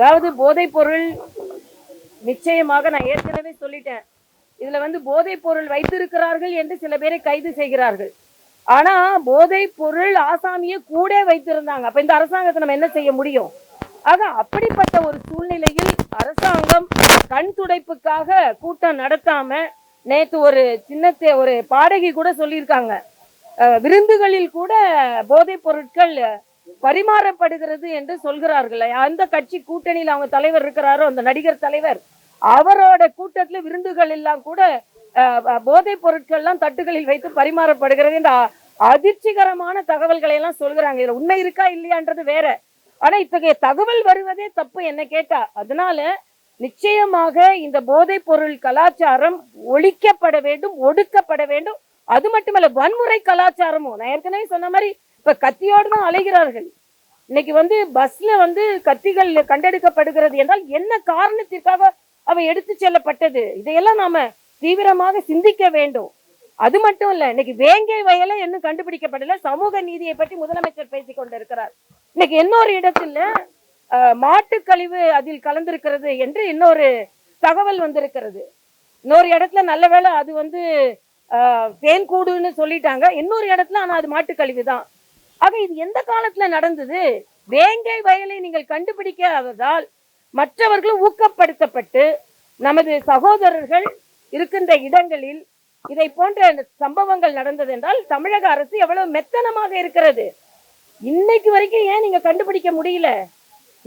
அதாவது போதைப் பொருள் நிச்சயமாக நான் ஏற்கனவே சொல்லிட்டேன். இதுல வந்து போதைப் பொருள் வைத்திருக்கிறார்கள் என்று சில பேரை கைது செய்கிறார்கள். ஆனா போதைப் பொருள் ஆசாமியை கூட வைத்திருந்தாங்க. அப்ப இந்த அரசாங்கத்தை நம்ம என்ன செய்ய முடியும்? ஆக அப்படிப்பட்ட ஒரு சூழ்நிலையில் அரசாங்கம் கண் துடைப்புக்காக கூட்டம் நடத்தாம நேத்து ஒரு சின்னத்தை ஒரு பாடகி கூட சொல்லியிருக்காங்க. விருந்துகளில் கூட போதைப் பொருட்கள் பரிமாறப்படுகிறது என்று சொல்கிறார்கள். அந்த கட்சி கூட்டணியில் அவங்க தலைவர் இருக்கிறாரோ அந்த நடிகர் தலைவர் அவரோட கூட்டத்துல விருந்துகள் எல்லாம் கூட அஹ், அஹ், போதைப் தட்டுகளில் வைத்து பரிமாறப்படுகிறது என்ற அதிர்ச்சிகரமான தகவல்களை எல்லாம் சொல்கிறாங்க. இதுல உண்மை இருக்கா இல்லையான்றது வேற. ஆனா இத்தகைய தகவல் வருவதே தப்பு என்ன கேட்டா. அதனால நிச்சயமாக இந்த போதைப் பொருள் கலாச்சாரம் ஒழிக்கப்பட வேண்டும் ஒடுக்கப்பட வேண்டும். அது மட்டுமல்ல வன்முறை கலாச்சாரமும். நான் ஏற்கனவே சொன்ன மாதிரி இப்ப கத்தியோடு தான் அலைகிறார்கள். இன்னைக்கு வந்து பஸ்ல வந்து கத்திகள் கண்டெடுக்கப்படுகிறது என்றால் என்ன காரணத்திற்காக அவை எடுத்து செல்லப்பட்டது? இதையெல்லாம் நாம தீவிரமாக சிந்திக்க வேண்டும். அது மட்டும் இல்ல இன்னைக்கு வேங்கை வயலை இன்னும் கண்டுபிடிக்கப்படல. சமூக நீதியை பற்றி முதலமைச்சர் பேசிக் கொண்டிருக்கிறார். இன்னைக்கு இன்னொரு இடத்துல மாட்டுக்கழிவு அதில் கலந்திருக்கிறது என்று இன்னொரு தகவல் வந்திருக்கிறது. இன்னொரு இடத்துல நல்ல வேலை அது வந்து தேன் தேன்கூடுன்னு சொல்லிட்டாங்க. இன்னொரு இடத்துல ஆனா அது மாட்டுக் கழிவு தான். ஆக இது எந்த காலத்துல நடந்தது? வேங்கை வயலை நீங்கள் கண்டுபிடிக்காததால் மற்றவர்களும் ஊக்கப்படுத்தப்பட்டு நமது சகோதரர்கள் இருக்கின்ற இடங்களில் இதை போன்ற சம்பவங்கள் நடந்தது என்றால் தமிழக அரசு எவ்வளவு மெத்தனமாக இருக்கிறது? இன்னைக்கு வரைக்கும் ஏன் நீங்க கண்டுபிடிக்க முடியல?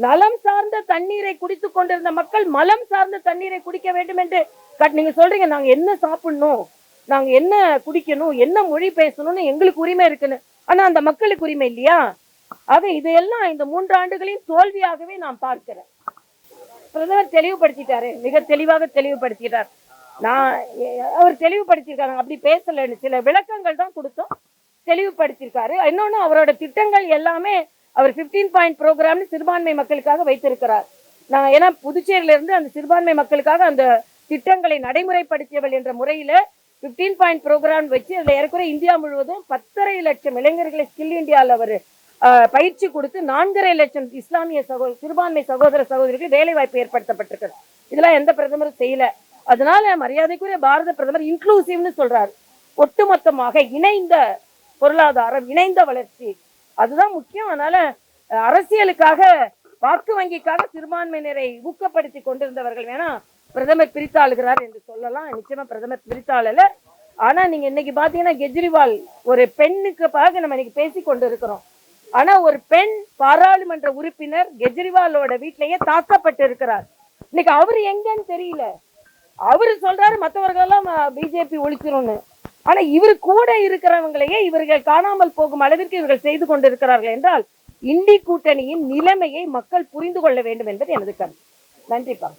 நலம் சார்ந்த தண்ணீரை குடித்துக் கொண்டிருந்த மக்கள் மலம் சார்ந்த தண்ணீரை குடிக்க வேண்டும் என்று நீங்க சொல்றீங்க நாங்க என்ன சாப்பிடணும்? நாங்க என்ன குடிக்கணும்? என்ன மொழி பேசணும்னு எங்களுக்கு உரிமை இருக்குன்னு. ஆனா அந்த மக்களுக்கு உரிமை இல்லையா? ஆக இதையெல்லாம் இந்த மூன்று ஆண்டுகளையும் தோல்வியாகவே நான் பார்க்கிறேன் பிரதமர் தெளிவுபடுத்திட்டாரு. மிக தெளிவாக தெளிவுபடுத்திட்டார். நான் அவர் தெளிவுபடுத்தியிருக்காரு. அப்படி பேசலன்னு சில விளக்கங்கள் தான் கொடுத்தோம். தெளிவுபடுத்தியிருக்காரு. இன்னொன்னு அவரோட திட்டங்கள் எல்லாமே அவர் 15 பாயிண்ட் ப்ரோக்ராம்னு சிறுபான்மை மக்களுக்காக வைத்திருக்கிறார். நான் ஏன்னா புதுச்சேரியில இருந்து அந்த சிறுபான்மை மக்களுக்காக அந்த திட்டங்களை நடைமுறைப்படுத்தியவள் என்ற முறையில 15 பாயிண்ட் ப்ரோக்ராம் வச்சு அதில் ஏறக்குறைய இந்தியா முழுவதும் பத்தரை லட்சம் இளைஞர்களை ஸ்கில் இந்தியாவில் அவர் பயிற்சி கொடுத்து நான்கரை லட்சம் இஸ்லாமிய சகோ சிறுபான்மை சகோதர சகோதரிகளுக்கு வேலை வாய்ப்பு ஏற்படுத்தப்பட்டிருக்கிறது. இதெல்லாம் எந்த பிரதமரும் செய்யல. அதனால மரியாதைக்குரிய பாரத பிரதமர் இன்க்ளூசிவ்னு சொல்றாரு. ஒட்டுமொத்தமாக இணைந்த பொருளாதாரம் இணைந்த வளர்ச்சி அதுதான் முக்கியம். அதனால அரசியலுக்காக வாக்கு வங்கிக்காக சிறுபான்மையினரை ஊக்கப்படுத்தி கொண்டிருந்தவர்கள் வேணா பிரதமர் பிரித்தாளுகிறார் என்று சொல்லலாம். நிச்சயமா பிரதமர் பிரித்தாளல. ஆனா நீங்க இன்னைக்கு பாத்தீங்கன்னா கெஜ்ரிவால் ஒரு பெண்ணுக்காக நம்ம இன்னைக்கு பேசி கொண்டு இருக்கிறோம் ஆனா ஒரு பெண் பாராளுமன்ற உறுப்பினர் கெஜ்ரிவாலோட வீட்டிலேயே தாக்கப்பட்டு இருக்கிறார் இன்னைக்கு அவரு எங்கன்னு தெரியல. அவரு சொல்றாரு மற்றவர்கள் எல்லாம் பிஜேபி ஒழிச்சிரும்னு. ஆனா இவர் கூட இருக்கிறவங்களையே இவர்கள் காணாமல் போகும் அளவிற்கு இவர்கள் செய்து கொண்டிருக்கிறார்கள் என்றால் இந்தி கூட்டணியின் நிலைமையை மக்கள் புரிந்து கொள்ள வேண்டும் என்பது எனது கருத்து. நன்றிப்பா.